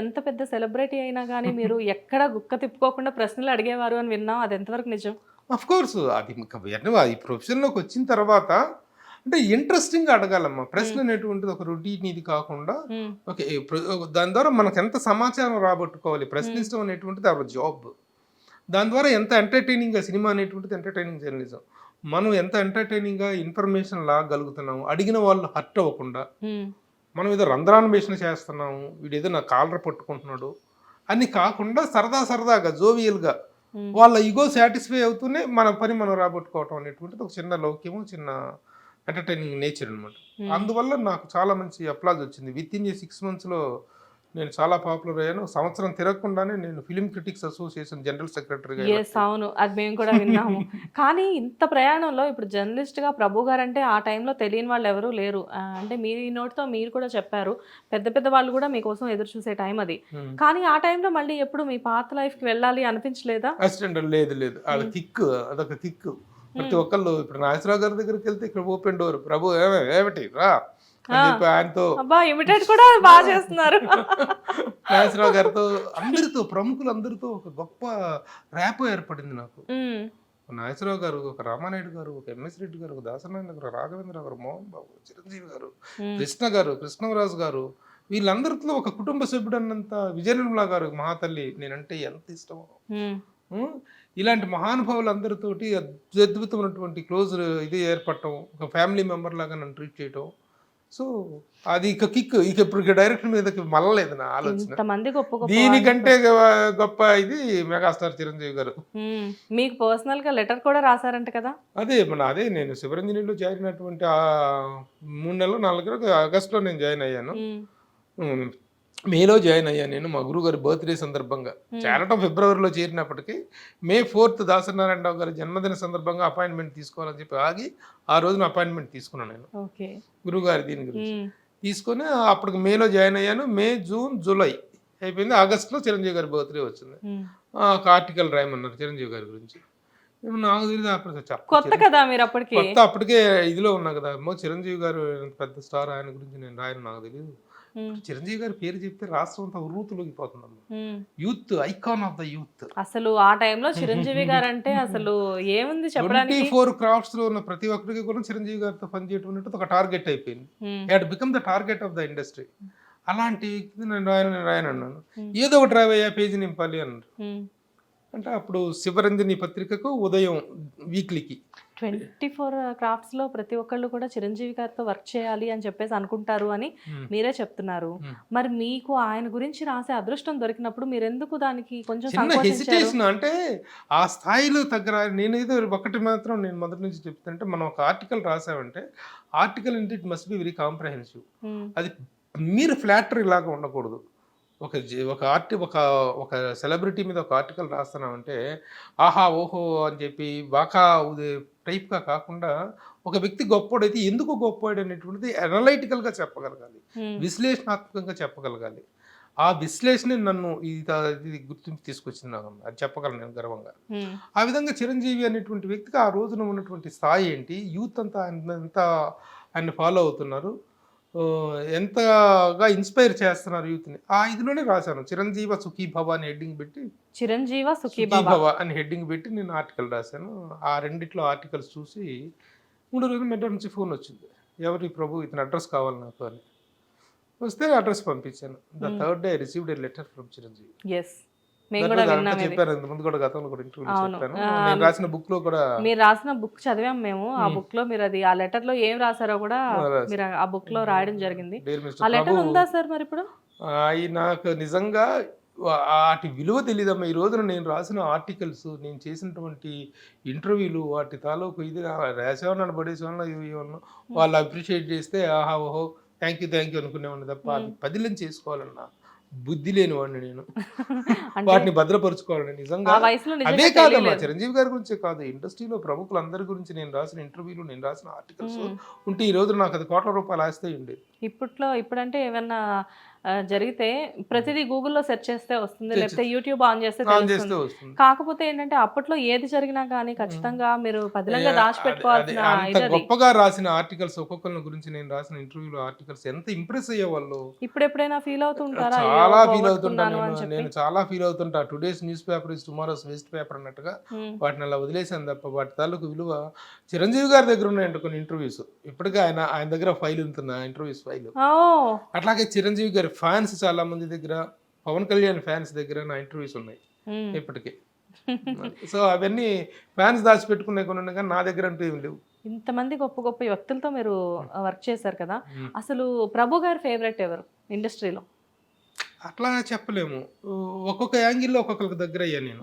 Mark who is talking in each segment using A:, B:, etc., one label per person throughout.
A: ఎంత పెద్ద సెలబ్రిటీ అయినా కానీ మీరు ఎక్కడ గుక్క తిప్పుకోకుండా ప్రశ్నలు అడిగేవారు అని విన్నాం. అది ఎంతవరకు నిజం?
B: అఫ్ కోర్స్ అది ఈ ప్రొఫెషన్లోకి వచ్చిన తర్వాత అంటే ఇంట్రెస్టింగ్ అడగాలమ్మా. ప్రశ్న అనేటువంటిది ఒక రొటీన్ ఇది కాకుండా ఓకే దాని ద్వారా మనకు ఎంత సమాచారం రాబట్టుకోవాలి? ప్రశ్నించడం అనేటువంటిది అవర్ జాబ్? దాని ద్వారా ఎంత ఎంటర్టైనింగ్గా సినిమా అనేటువంటిది ఎంటర్టైనింగ్ జర్నలిజం. మనం ఎంత ఎంటర్టైనింగ్గా ఇన్ఫర్మేషన్ లాగలుగుతున్నాము అడిగిన వాళ్ళు హర్ట్ అవ్వకుండా మనం ఏదో రంధ్రాన్వేషణ చేస్తున్నాము వీడు ఏదో నా కాలర్ పట్టుకుంటున్నాడు అని కాకుండా సరదా సరదాగా జోవియల్గా. వాళ్ళ ఈగో సాటిస్ఫై అవుతూనే మన పని మనం రాబట్టుకోవటం అనేటువంటిది ఒక చిన్న లౌక్యము చిన్న ఎంటర్టైనింగ్ నేచర్ అనమాట అందువల్ల నాకు చాలా మంచి అప్లాజ్ వచ్చింది. విత్ ఇన్ సిక్స్ మంత్స్లో నేను చాలా పాపులర్ అయ్యాను. సంవత్సరం తిరగకుండానే నేను ఫిలిం క్రిటిక్స్ అసోసియేషన్ జనరల్ సెక్రటరీగా
A: ఎస్ అవును. అది మేము కూడా విన్నాము. కానీ ఇంత ప్రయాణంలో ఇప్పుడు జర్నలిస్ట్గా ప్రభు గారు అంటే ఆ టైంలో తెలియని వాళ్ళు ఎవరూ లేరు. అంటే మీ నోటితో మీరు కూడా చెప్పారు. పెద్ద పెద్ద వాళ్ళు కూడా మీకోసం ఎదురు చూసే టైం అది. కానీ ఆ టైంలో మళ్ళీ ఎప్పుడు మీ పాత లైఫ్కి వెళ్ళాలి అనిపించలేదా?
B: అసిస్టెంట్ లేదు లేదు. అది కిక్ అదొక కిక్ ప్రతి ఒక్కళ్ళు ఇప్పుడు నాగేశ్వరరావు గారి దగ్గరికి వెళ్తే ఇక్కడ ఓపెన్ డోర్. ప్రభు ఏమే- ఏమిటి? రా. ఆయనతో
A: ఇమిటేట్ కూడా బాగా చేస్తున్నారు.
B: నాగేశ్వరరావు గారితో అందరితో ప్రముఖులందరితో ఒక గొప్ప ర్యాప్ ఏర్పడింది నాకు. నాగేశ్వరరావు గారు ఒక రామానాయుడు గారు ఒక ఎంఎస్ రెడ్డి గారు ఒక దాసనారాయణ గారు రాఘవేంద్ర గారు మోహన్ బాబు చిరంజీవి గారు కృష్ణ గారు కృష్ణరాజు గారు వీళ్ళందరితో ఒక కుటుంబ సభ్యుడు అన్నంత విజయ నిర్మల గారు మహాతల్లి నేనంటే ఎంత ఇష్టమో? ఇలాంటి మహానుభావులందరితోటి అద్భుతమైనటువంటి క్లోజ్ ఇది ఏర్పడటం ఒక ఫ్యామిలీ మెంబర్ లాగా నన్ను ట్రీట్ చేయటం సో అది ఇక కిక్ ఇక ఇప్పుడు డైరెక్షన్ మీదకి మళ్ళలేదు నా ఆలోచన. దీనికంటే గొప్ప ఇది మెగాస్టార్ చిరంజీవి గారు.
A: మీకు పర్సనల్గా లెటర్ కూడా రాశారంట కదా?
B: అదే మన అదే నేను శివరంజనిలో జాయిన్ అయినటువంటి ఆ మూడు నెలలు నాలుగు ఆగస్టులో నేను జాయిన్ అయ్యాను. మేలో జాయిన్ అయ్యాను నేను మా గురువు గారి బర్త్డే సందర్భంగా. చేరటం ఫిబ్రవరిలో చేరినప్పటికీ మే ఫోర్త్ దాసనారాయణరావు గారి జన్మదిన సందర్భంగా అపాయింట్మెంట్ తీసుకోవాలని చెప్పి ఆగి ఆ రోజున అపాయింట్మెంట్ తీసుకున్నాను నేను.
A: ఓకే.
B: గురువు గారి దీని గురించి. తీసుకొని అప్పటికి మేలో జాయిన్ అయ్యాను. మే జూన్ జూలై అయిపోయింది. ఆగస్టులో చిరంజీవి గారి బర్త్డే వచ్చింది. ఒక ఆర్టికల్ రాయమన్నారు చిరంజీవి గారి గురించి. నాకు తెలియదు అప్పుడు చెప్ప-
A: కొత్త కదా మీరు అప్పటికి?
B: కొత్త అప్పటికే ఇదిలో ఉన్నా కదా. చిరంజీవి గారు పెద్ద స్టార్ ఆయన గురించి నేను రాయను నాకు తెలియదు. చిరంజీవి గారి పేరు చెప్తే రాష్ట్రం అంతా ఉర్రూతులోకిపోతుందమ్మా. Youth icon of the youth.
A: అసలు ఆ టైంలో చిరంజీవి గారు అంటే అసలు ఏముంది చెప్పడానికి?
B: ఫోర్ క్రాఫ్ట్స్లో ఉన్న ప్రతి ఒక్కరికి కూడా చిరంజీవి గారితో పనిచేయడం అనేది ఒక టార్గెట్ అయిపోయింది. Had become the target of the industry అలాంటి వ్యక్తిని నేను రాయను నేను రాయను అన్నాను. ఏదో ఒకటి రావయ్యా పేజీ నింపాలి అన్నారు. అంటే అప్పుడు శివరంజని పత్రికకు ఉదయం వీక్లీకి
A: ట్వంటీ ఫోర్ క్రాఫ్ట్స్లో ప్రతి ఒక్కళ్ళు కూడా చిరంజీవి గారితో వర్క్ చేయాలి అని చెప్పేసి అనుకుంటారు అని. మీరే చెప్తున్నారు. మరి మీకు ఆయన గురించి రాసే అదృష్టం దొరికినప్పుడు మీరు ఎందుకు దానికి కొంచెం
B: హెసిటేషన్ అంటే ఆ స్థాయిలో తగ్గర నేను ఏదో ఒకటి మాత్రం నేను మొదటి నుంచి చెప్తుంటే మనం ఒక ఆర్టికల్ రాసామంటే ఆర్టికల్ అంటే it must be very comprehensive అది మీరు ఫ్లాటరీ లాగా ఉండకూడదు. ఒక ఒక ఆర్టి ఒక ఒక సెలబ్రిటీ మీద ఒక ఆర్టికల్ రాస్తున్నామంటే ఆహా ఓహో అని చెప్పి బాకా టైప్గా కాకుండా ఒక వ్యక్తి గొప్పోడైతే ఎందుకు గొప్పోడు అనేటువంటిది అనలైటికల్గా చెప్పగలగాలి. విశ్లేషణాత్మకంగా చెప్పగలగాలి. ఆ విశ్లేషణ నన్ను ఇది గుర్తింపు తీసుకొచ్చింది నాకు. అది చెప్పగలను నేను గర్వంగా. ఆ విధంగా చిరంజీవి అనేటువంటి వ్యక్తికి ఆ రోజున ఉన్నటువంటి స్థాయి ఏంటి? యూత్ అంతా ఆయన ఎంత ఆయన ఫాలో అవుతున్నారు? ఎంతగా ఇన్స్పైర్ చేస్తున్నారు యూత్ని? ఆ ఇదిలోనే రాశాను చిరంజీవ సుఖీ భవ అని హెడ్డింగ్ పెట్టి
A: చిరంజీవ సుఖీ
B: భవ. అని హెడ్డింగ్ పెట్టి నేను ఆర్టికల్ రాశాను. ఆ రెండిట్లో ఆర్టికల్స్ చూసి మూడు రోజులు మెడ్రాస్ నుంచి ఫోన్ వచ్చింది. ఎవరి ప్రభు ఇతని అడ్రస్ కావాలి నాకు అని. వస్తే అడ్రస్ పంపించాను. The third day received a letter from Chiranjeevi.
A: Yes మేము కూడా విన్నాం
B: ముందు కూడా గతంలో కూడా ఇంటర్వ్యూ
A: అవును.
B: చెప్పాను.
A: ఆ,
B: నేను రాసిన బుక్లో కూడా
A: మీరు రాసిన బుక్ చదివాం మేము. ఆ బుక్లో మీరు అది ఆ లెటర్లో ఏం రాసారో కూడా. మీరు ఆ బుక్లో రాయడం జరిగింది. ఆ లెటర్ ఉందా సార్ మరి ఇప్పుడు?
B: నాకు నిజంగా వాటి విలువ తెలియదమ్మా ఈ రోజున నేను రాసిన ఆర్టికల్స్ నేను చేసినటువంటి ఇంటర్వ్యూలు వాటి తాలూకు ఇది రాసేవాళ్ళని పడేసేవాళ్ళని ఇవి ఇవ్వను వాళ్ళు అప్రిషియేట్ చేస్తే ఆహా ఓహో థ్యాంక్ యూ థ్యాంక్ యూ అనుకునేవాడిని తప్ప అది పదిలం చేసుకోవాలన్నా బుద్ధి లేని వాడిని నేను వాటిని భద్రపరచుకోవాలని నిజంగా అదే కాదమ్మా
A: తెలియలేదు.
B: చిరంజీవి గారి గురించే కాదు ఇండస్ట్రీలో ప్రముఖులందరి గురించి నేను రాసిన ఇంటర్వ్యూలు నేను రాసిన ఆర్టికల్స్. ఉంటే ఈ రోజు నాకు అది కోట్ల రూపాయలు ఆస్తే ఉండేది
A: ఇప్పట్లో ఇప్పుడంటే ఏమన్నా జరిగితే ప్రతిదీ గూగుల్లో సెర్చ్ చేస్తే వస్తుంది లేకపోతే యూట్యూబ్ ఆన్ చేస్తే తెలుస్తుంది. కాకపోతే ఏంటంటే అప్పట్లో ఏది జరిగినా కానీ ఖచ్చితంగా మీరు పదిలంగా దాచిపెట్టుకోవాల్సిన.
B: గొప్పగా రాసిన ఆర్టికల్స్ ఒక్కొక్కరి గురించి నేను రాసిన ఇంటర్వ్యూలో ఆర్టికల్స్ ఎంత ఇంప్రెస్ అయ్యేవాళ్ళు?
A: ఇప్పుడు ఎప్పుడైనా ఫీల్ అవుతుంటారా అయ్యో,
B: చాలా ఫీల్ అవుతుంటా
A: పోగొట్టుకున్నాను అని
B: నేను. చాలా feel అవుతుంటా. Today's news paper is tomorrow's waste paper అన్నట్టుగా వాటిని అలా వదిలేసాను తప్ప వాటి తాలూకు విలువ చిరంజీవి గారి దగ్గర ఉన్నాయంట కొన్ని ఇంటర్వ్యూస్ ఇప్పటికీ ఆయన ఆయన దగ్గర ఫైల్ ఉంటుంది ఇంటర్వ్యూస్ ఫైల్
A: ఓ.
B: అట్లాగే చిరంజీవి గారి ఫ్యాన్స్ చాలా మంది దగ్గర పవన్ కళ్యాణ్ ఫ్యాన్స్ దగ్గర నా ఇంటర్వ్యూస్ ఉన్నాయి. ఇప్పటికీ. సో అవన్నీ ఫ్యాన్స్ దాచిపెట్టుకునే కొన్ని ఉన్నాయి కానీ నా దగ్గర అంటూ ఏం లేవు.
A: ఇంతమంది గొప్ప గొప్ప వ్యక్తులతో మీరు వర్క్ చేశారు కదా. అసలు ప్రభు గారి ఫేవరెట్ ఎవరు ఇండస్ట్రీలో?
B: అట్లా చెప్పలేము. ఒక్కొక్క యాంగిల్లో ఒక్కొక్కరికి దగ్గర అయ్యా నేను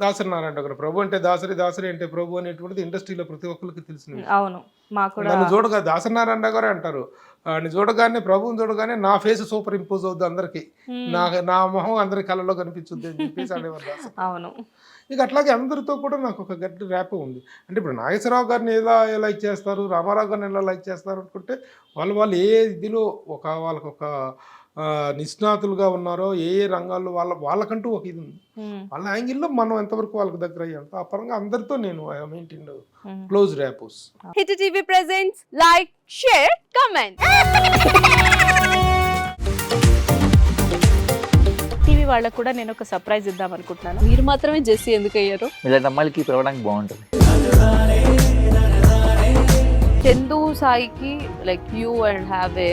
B: దాసరి నారాయణ ఒకరు ప్రభు అంటే దాసరి దాసరి అంటే ప్రభు అనేటువంటిది ఇండస్ట్రీలో ప్రతి ఒక్కరికి తెలిసిన.
A: అవును మాకు
B: నన్ను చూడగా దాసరి నారాయణ గారే అంటారు. ఆయన చూడగానే ప్రభువుని చూడగానే నా ఫేస్ సూపర్ ఇంపోజ్ అవుద్ది అందరికి. నా నా మొహం అందరి కళ్ళలో కనిపించుద్ది అని చెప్పేసి అనేవారు
A: అవును.
B: ఇక అట్లాగే అందరితో కూడా నాకు ఒక గట్టి ర్యాప్ ఉంది. అంటే ఇప్పుడు నాగేశ్వరరావు గారిని ఎలా లైక్ చేస్తారు రామారావు గారిని ఎలా లైక్ చేస్తారు అనుకుంటే వాళ్ళు వాళ్ళు ఏ ఇదిలో ఒక వాళ్ళకు ఒక ఆ, నిష్ణాతులుగా ఉన్నారో ఏ ఏ రంగాల్లో వాళ్ళ వాళ్ళకంటూ ఒక ఇది ఉంది. వాళ్ళ యాంగిల్లో మనం ఎంతవరకు వాళ్ళకి దగ్గర అయ్యాం. ఆ పరంగా అందరితో నేను maintain. Close rapports.
C: Hit TV presents like share comment.
A: TV వాళ్ళకు కూడా నేను ఒక సర్ప్రైజ్ ఇద్దాం అనుకుంటున్నాను.
C: మీరు మాత్రమే జెస్సీ ఎందుకు అయ్యారు?
D: ఇలాంటి అమ్మాయిలకి పిలవడానికి బాగుంటుంది.
C: చందు సాయికి like you and have a